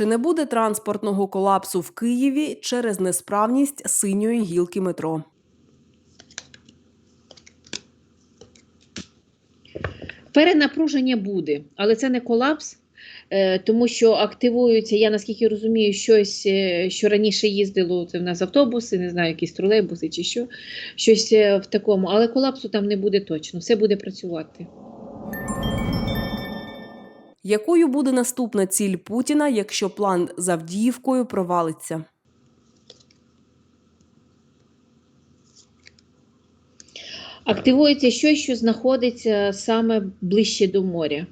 Чи не буде транспортного колапсу в Києві через несправність синьої гілки метро? Перенапруження буде, але це не колапс, е, тому що активуються, я наскільки розумію, щось, е, що раніше їздило, це в нас автобуси, не знаю, якісь тролейбуси чи що, щось е, в такому, але колапсу там не буде точно, все буде працювати. Якою буде наступна ціль Путіна, якщо план з Авдіївкою провалиться? Активується щось, що знаходиться саме ближче до моря.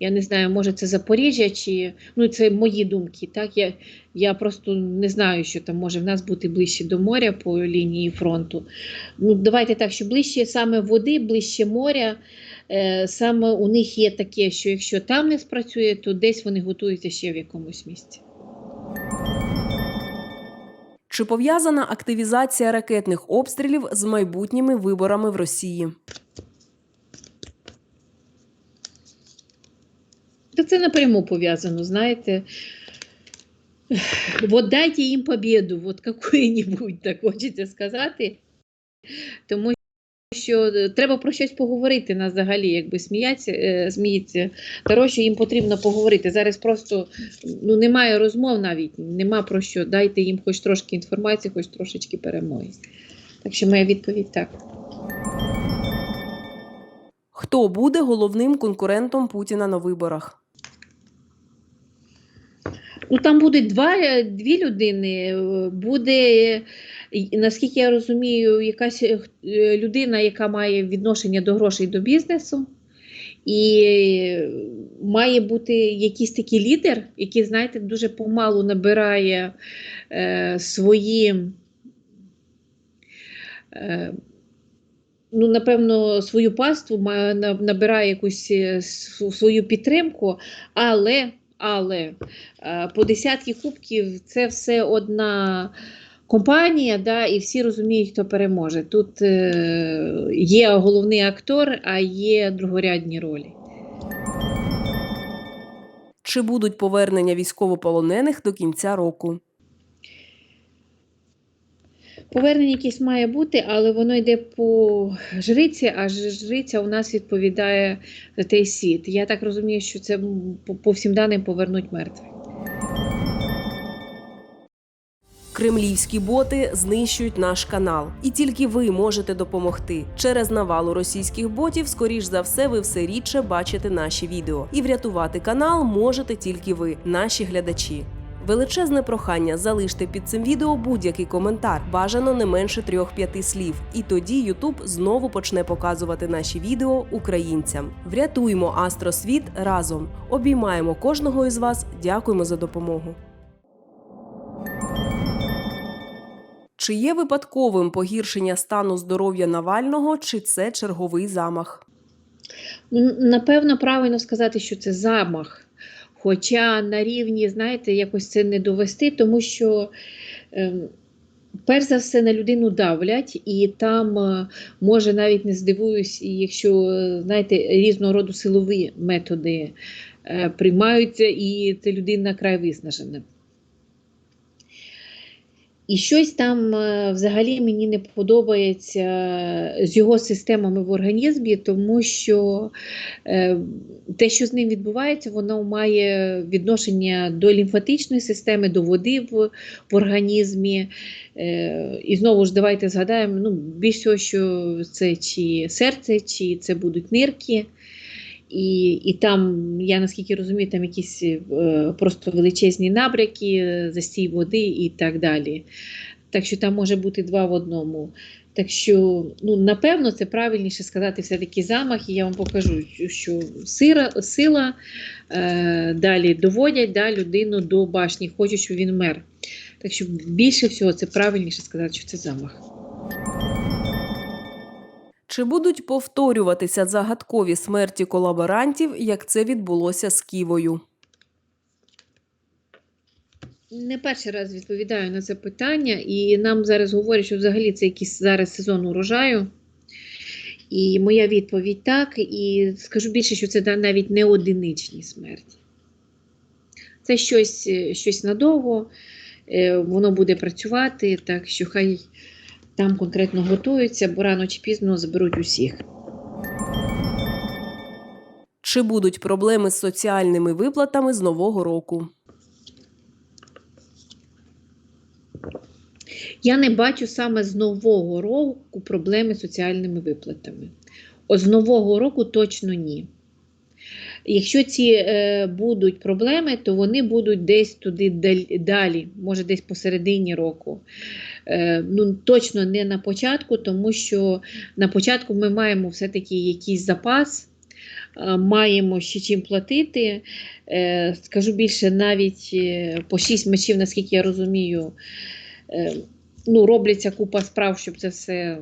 Я не знаю, може це Запоріжжя чи ну це мої думки. Так я, я просто не знаю, що там може в нас бути ближче до моря по лінії фронту. Ну давайте так, що ближче саме води, ближче моря. Е, саме у них є таке, що якщо там не спрацює, то десь вони готуються ще в якомусь місці. Чи пов'язана активізація ракетних обстрілів з майбутніми виборами в Росії? Та це напряму пов'язано, знаєте. Вот дайте їм победу, вот какую-нибудь, так хочеться сказати. Тому що треба про щось поговорити нас взагалі, якби сміяться, е, сміється. Коротше, їм потрібно поговорити. Зараз просто ну, немає розмов навіть, нема про що. Дайте їм хоч трошки інформації, хоч трошечки перемоги. Так що моя відповідь так. Хто буде головним конкурентом Путіна на виборах? Ну там буде два, дві людини. е, Буде, наскільки я розумію, якась е, е, людина, яка має відношення до грошей до бізнесу. І має бути якийсь такий лідер, який, знаєте, дуже помалу набирає е, свої, е, ну, напевно, свою паству, набирає якусь свою підтримку, але, але е, по десятки кубків це все одна компанія, да, і всі розуміють, хто переможе. Тут е, є головний актор, а є другорядні ролі. Чи будуть повернення військовополонених до кінця року? Повернення якесь має бути, але воно йде по жриці, а жриця у нас відповідає за той світ. Я так розумію, що це по всім даним повернуть мертвих. Кремлівські боти знищують наш канал, і тільки ви можете допомогти. Через навалу російських ботів, скоріш за все, ви все рідше бачите наші відео. І врятувати канал можете тільки ви, наші глядачі. Величезне прохання залиште під цим відео будь-який коментар, бажано не менше трьох-п'яти слів. І тоді Ютуб знову почне показувати наші відео українцям. Врятуємо Астросвіт разом. Обіймаємо кожного із вас. Дякуємо за допомогу. Чи є випадковим погіршення стану здоров'я Навального, чи це черговий замах? Ну, Напевно, правильно сказати, що це замах. Хоча на рівні, знаєте, якось це не довести, тому що, ем, перш за все, на людину давлять, і там е, може навіть не здивуюсь, якщо знаєте, різного роду силові методи е, приймаються, і ця людина край виснажена. І щось там е, взагалі мені не подобається з його системами в організмі, тому що е, те, що з ним відбувається, воно має відношення до лімфатичної системи, до води в, в організмі. Е, і знову ж давайте згадаємо, ну, більш всього, що це чи серце, чи це будуть нирки. І, і там, я наскільки розумію, там якісь е, просто величезні набряки, е, застій води і так далі. Так що там може бути два в одному. Так що, ну, напевно, це правильніше сказати все-таки замах, і я вам покажу, що сила, сила е, далі доводять да, людину до башні, хочуть, щоб він мер. Так що більше всього це правильніше сказати, що це замах. Чи будуть повторюватися загадкові смерті колаборантів, як це відбулося з Ківою? Не перший раз відповідаю на це питання, і нам зараз говорять, що взагалі це якийсь зараз сезон урожаю. І моя відповідь так. І скажу більше, що це навіть не одиничні смерті. Це щось, щось надовго, е, воно буде працювати, так що хай там конкретно готуються, бо рано чи пізно заберуть усіх. Чи будуть проблеми з соціальними виплатами з нового року? Я не бачу саме з нового року проблеми з соціальними виплатами. От з нового року точно ні. Якщо ці е, будуть проблеми, то вони будуть десь туди далі, може десь посередині року. Е, ну, точно не на початку, тому що на початку ми маємо все-таки якийсь запас, е, маємо ще чим платити. Е, скажу більше, навіть по 6 мечів, наскільки я розумію, ну, робляться купа справ, щоб це все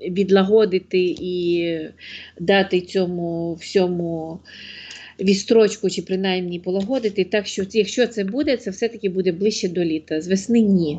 відлагодити і дати цьому всьому відстрочку чи принаймні полагодити. Так що, якщо це буде, це все-таки буде ближче до літа. З весни ні.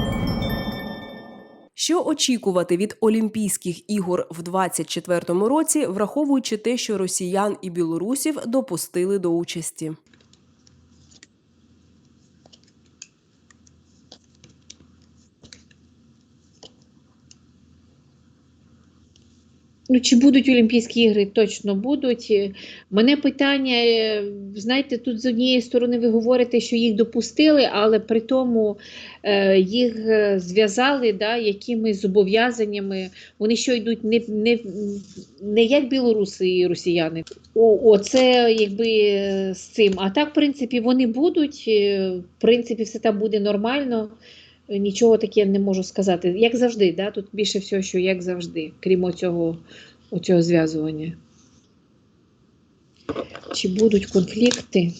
Що очікувати від Олімпійських ігор в 2024 році, враховуючи те, що росіян і білорусів допустили до участі? Ну, чи будуть Олімпійські ігри? Точно будуть. Е, Мене питання, е, знаєте, тут з однієї сторони ви говорите, що їх допустили, але при тому е, їх зв'язали да, якимись зобов'язаннями. Вони що йдуть не, не, не як білоруси і росіяни. О, оце якби е, з цим. А так, в принципі, вони будуть. В принципі, все там буде нормально. Нічого таке не можу сказати. Як завжди, да? тут більше всього, що як завжди, крім оцього, оцього зв'язування. Чи будуть конфлікти?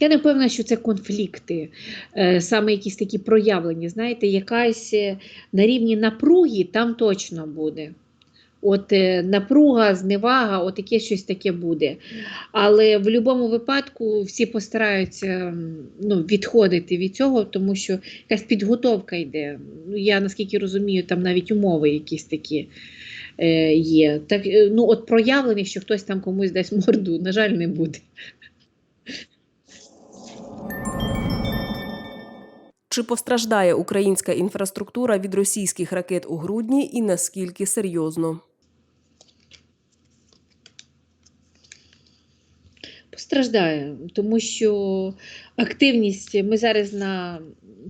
Я не впевнена, що це конфлікти, е, саме якісь такі проявлені. Знаєте, якась е, на рівні напруги там точно буде. От е, напруга, зневага, от таке щось таке буде. Але в будь-якому випадку всі постараються ну, відходити від цього, тому що якась підготовка йде. Ну, я наскільки розумію, там навіть умови якісь такі е, є. Так, е, ну, от проявлених, що хтось там комусь дасть морду, на жаль, не буде. Чи постраждає українська інфраструктура від російських ракет у грудні і наскільки серйозно? Постраждає, тому що активність, ми зараз на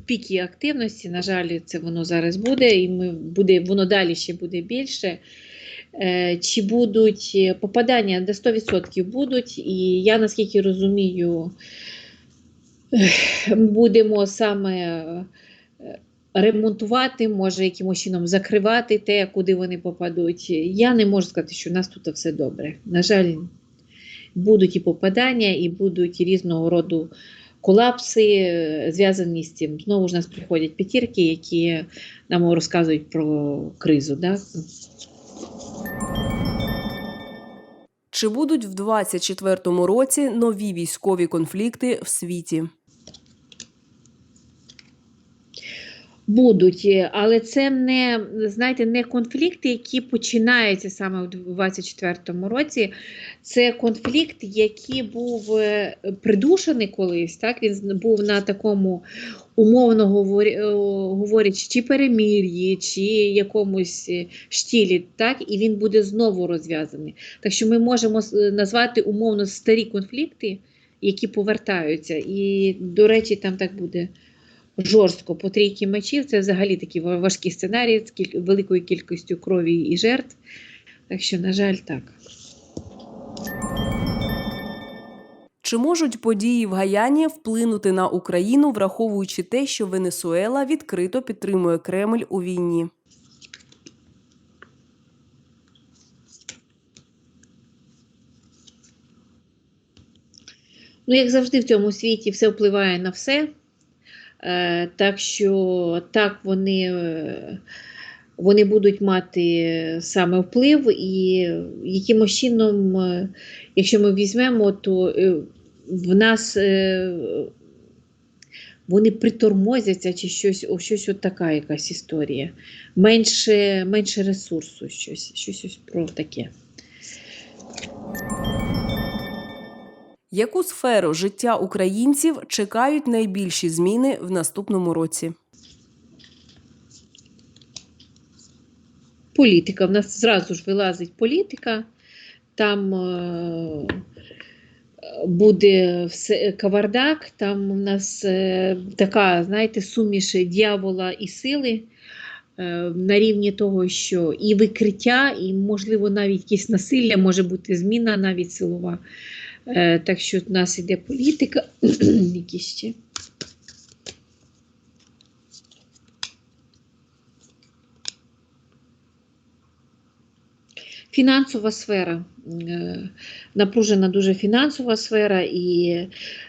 пікі активності, на жаль, це воно зараз буде, і ми буде, воно далі ще буде більше. Е, Чи будуть е, попадання до 100% будуть, і я наскільки розумію, будемо саме е, ремонтувати, може якимось чином закривати те, куди вони попадуть. Я не можу сказати, що у нас тут все добре. На жаль, будуть і попадання, і будуть різного роду колапси, е, зв'язані з цим. Знову ж нас приходять п'ятірки, які нам розказують про кризу. Да? Чи будуть в 2024 році нові військові конфлікти в світі? Будуть, е, але це не знаєте, не конфлікти, які починаються саме у 2024 році. Це конфлікт, який був е, придушений колись. Так він був на такому умовно е, говорячи, чи перемір'ї, чи якомусь штілі, так і він буде знову розв'язаний. Так що ми можемо назвати умовно старі конфлікти, які повертаються. І, до речі, там так буде жорстко по трійки мечів. Це взагалі такі ва- важкі сценарії з кіль- великою кількістю крові і жертв. Так що, на жаль, так. Чи можуть події в Гаяні вплинути на Україну, враховуючи те, що Венесуела відкрито підтримує Кремль у війні? Ну, як завжди в цьому світі, все впливає на все. Е, так що так вони, е, вони будуть мати саме вплив, і якимось чином, е, якщо ми візьмемо, то в нас вони притормозяться чи щось, щось от така якась історія. Менше, менше ресурсу, щось, щось про таке. Яку сферу життя українців чекають найбільші зміни в наступному році? політика. В нас зразу ж вилазить політика, там е, буде все, кавардак, там у нас е, така, знаєте, суміш дьявола і сили. е, На рівні того, що і викриття, і, можливо, навіть якесь насилля може бути зміна навіть силова. Е, Так що в нас іде політика, які ще. Фінансова сфера. Е, Напружена дуже фінансова сфера, і,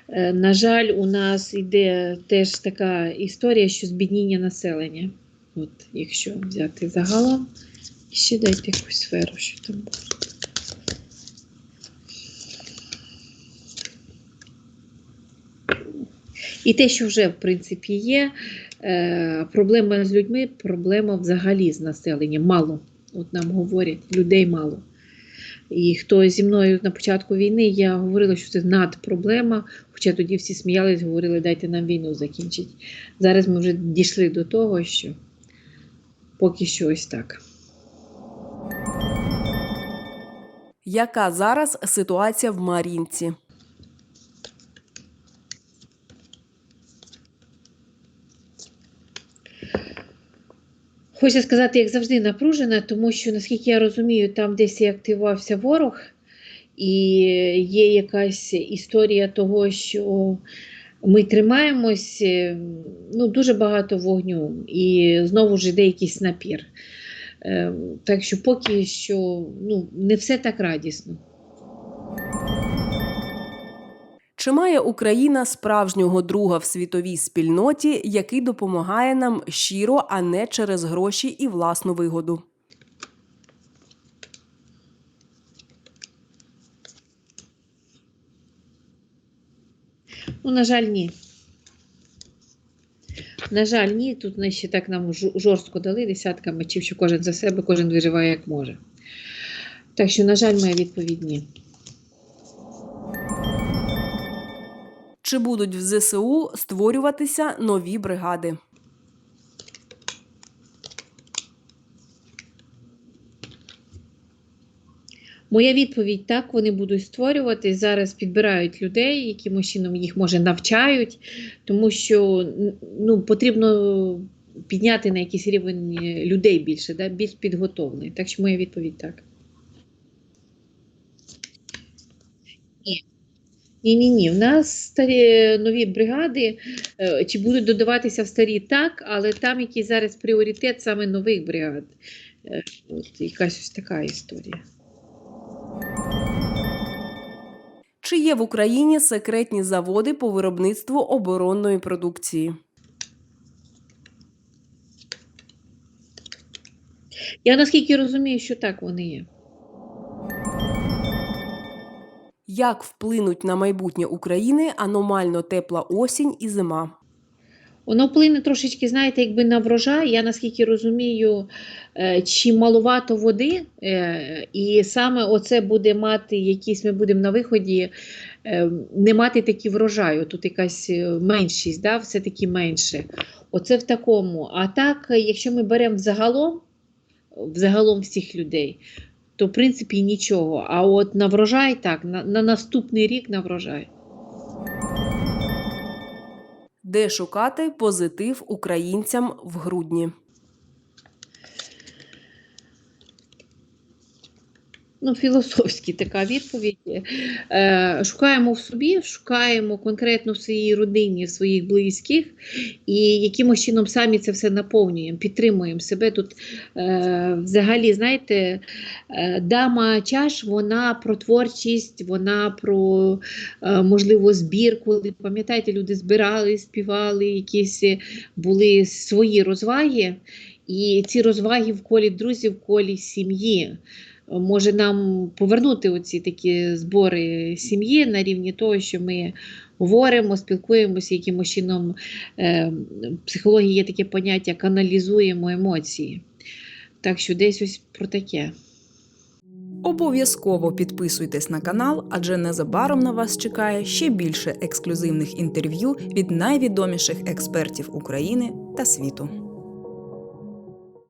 е, на жаль, у нас йде теж така історія, що збідніння населення. От, якщо взяти загалом, ще дайте якусь сферу, що там було. І те, що вже в принципі є, е, проблема з людьми, проблема взагалі з населенням. Мало. От нам говорять, людей мало. І хто зі мною на початку війни, я говорила, що це надпроблема, хоча тоді всі сміялись, говорили, дайте нам війну закінчити. Зараз ми вже дійшли до того, що поки що ось так. Яка зараз ситуація в Мар'їнці? Хочу сказати, як завжди, напружена, тому що, наскільки я розумію, там десь і активувався ворог, і є якась історія того, що ми тримаємось, е, ну, дуже багато вогню, і знову ж іде якийсь напір. Е, Так що поки що ну, не все так радісно. Чи має Україна справжнього друга в світовій спільноті, який допомагає нам щиро, а не через гроші і власну вигоду? Ну, на жаль, ні. На жаль, ні. Тут вони ще так нам жорстко дали десятка мечів, що кожен за себе, кожен виживає як може. Так що, на жаль, моя відповідь ні. Чи будуть в ЗСУ створюватися нові бригади? Моя відповідь так, вони будуть створювати. Зараз підбирають людей, якимось чином їх може навчають, тому що ну, потрібно підняти на якийсь рівень е, людей більше, да, більш підготовлений. Так що моя відповідь так. Ні, ні, ні. В нас старі нові бригади, е, чи будуть додаватися в старі так, але там який зараз пріоритет саме нових бригад. Е, От якась ось така історія. Чи є в Україні секретні заводи по виробництву оборонної продукції? Я наскільки розумію, що так вони є. Як вплинуть на майбутнє України аномально тепла осінь і зима? Воно вплине трошечки, знаєте, якби на врожай. Я наскільки розумію, е, чи маловато води, е, і саме оце буде мати якісь, ми будемо на виході е, не мати такі врожаю. Тут якась меншість, да, все-таки менше. Оце в такому. А так, якщо ми беремо взагалом, взагалом всіх людей, то в принципі нічого. А от на врожай так, на, на наступний рік на врожай. Де шукати позитив українцям в грудні? Ну, філософська така відповідь. Е, шукаємо в собі, шукаємо конкретно в своїй родині, в своїх близьких, і якимось чином самі це все наповнюємо, підтримуємо себе. Тут е, взагалі, знаєте, е, дама чаш, вона про творчість, вона про е, можливо збір, коли пам'ятаєте, люди збирали, співали, якісь були свої розваги. І ці розваги в колі друзів, в колі сім'ї може нам повернути оці такі збори сім'ї на рівні того, що ми говоримо, спілкуємося, якимось чином е, в психології є таке поняття каналізуємо емоції. Так що десь ось про таке. Обов'язково підписуйтесь на канал, адже незабаром на вас чекає ще більше ексклюзивних інтерв'ю від найвідоміших експертів України та світу.